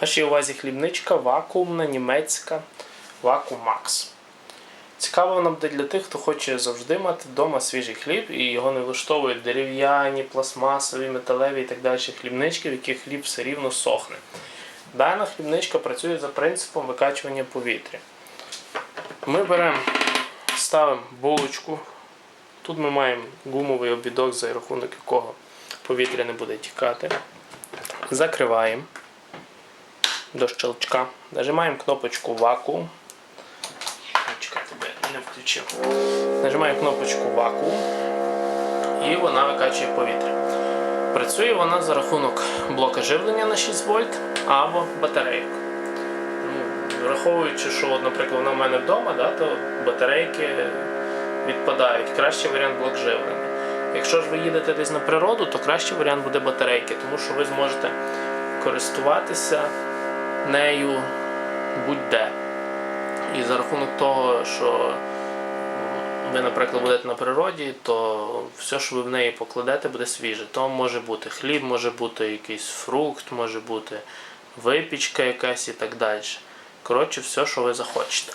Вашій увазі хлібничка вакуумна, німецька Max. Цікаво вона буде для тих, хто хоче завжди мати вдома свіжий хліб і його не влаштовують дерев'яні, пластмасові, металеві і так далі хлібнички, в яких хліб все рівно сохне. Дана хлібничка працює за принципом викачування повітря. Ми беремо, ставимо булочку. Тут ми маємо гумовий обідок, за рахунок якого повітря не буде тікати. Закриваємо до щелчка. Нажимаємо кнопочку вакуум. Не включив. Нажимаємо кнопочку вакуум і вона викачує повітря. Працює вона за рахунок блока живлення на 6 вольт або батарейок. Ну, враховуючи, що, наприклад, вона в мене вдома, да, то батарейки відпадають. Кращий варіант блок живлення. Якщо ж ви їдете десь на природу, то кращий варіант буде батарейки, тому що ви зможете користуватися нею будь-де. І за рахунок того, що ви, наприклад, будете на природі, то все, що ви в неї покладете, буде свіже. То може бути хліб, може бути якийсь фрукт, може бути випічка якась і так далі. Коротше, все, що ви захочете.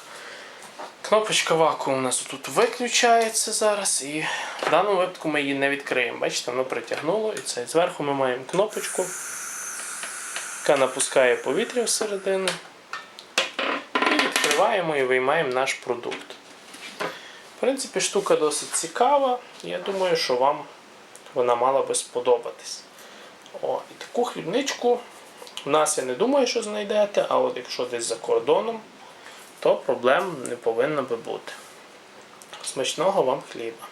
Кнопочка вакуум у нас тут виключається зараз, і в даному випадку ми її не відкриємо. Бачите, воно притягнуло, і це зверху ми маємо кнопочку, яка напускає повітря всередину. І відкриваємо і виймаємо наш продукт. В принципі, штука досить цікава. Я думаю, що вам вона мала би сподобатись. О, і таку хлібничку в нас я не думаю, що знайдете, а от якщо десь за кордоном, то проблем не повинно би бути. Смачного вам хліба!